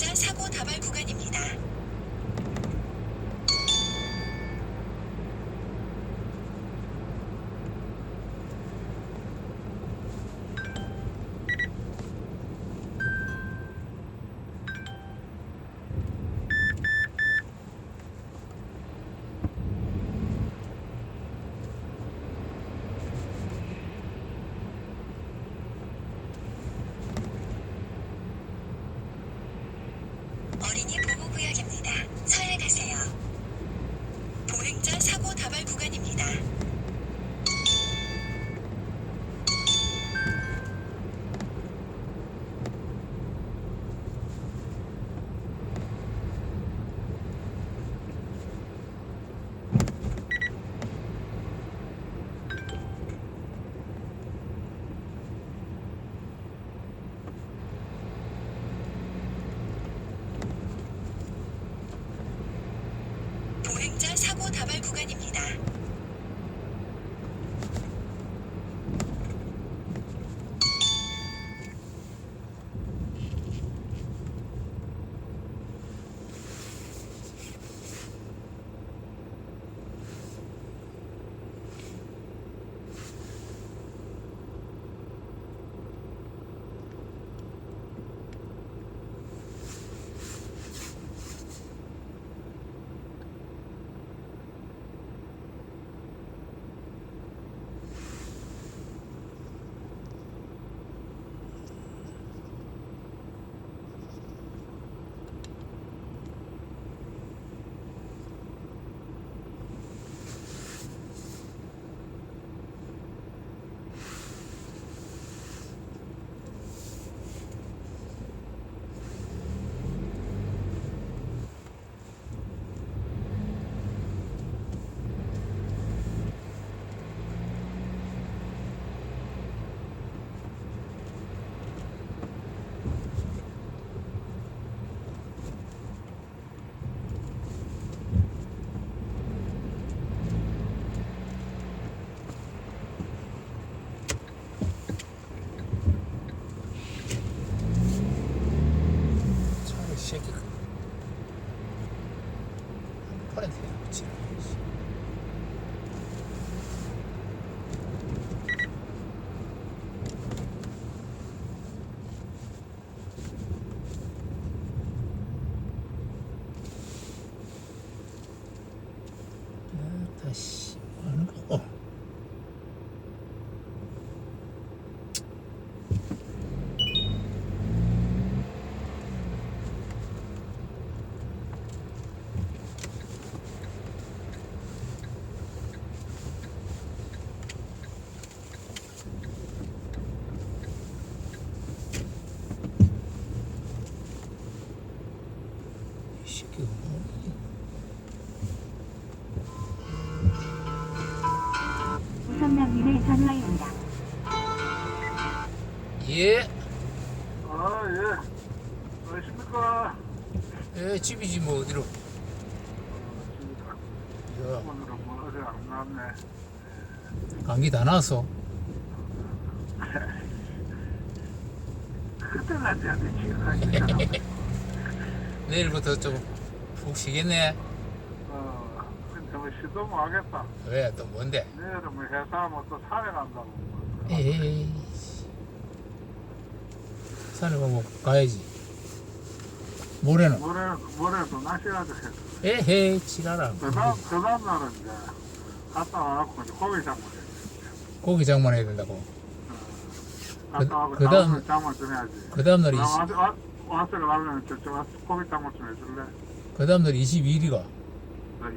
진짜 사고 다발 구간입니다. 다발 구간입니다. 파란 데 붙이라 아, 다시 뭐 하는 거? 어. 이 새끼가 뭐? 우선남님의 전화입니다. 예, 아, 예. 안녕하십니까. 예, 집이지 뭐 어디로? 야, 오늘은 뭐 어디 안 나왔네. 감기 다 나왔어. 그때 낮에한테 지각하시잖아. 내일부터 좀푹 쉬겠네. 어, 시도 못 하겠다. 왜 또 뭔데? 내일은 뭐 회사 뭐또 산에 간다고. 에이, 산에 가면 가야지. 모레는 모레, 모레도 날씨라도 했어. 에헤이 지랄아. 그 다음, 그 다음 날은 이제 갔다 와갖고 이제 고기 장만 해. 고기 장만 해야 된다고. 갔다 와고 그 장을, 다음- 장을 좀 해야지. 그 다음 날이 나 20, 와 서, 와- 와서 가려면 저쪽 와서 고기 장을 좀 해줄래? 그 다음 날이 22일이가. 나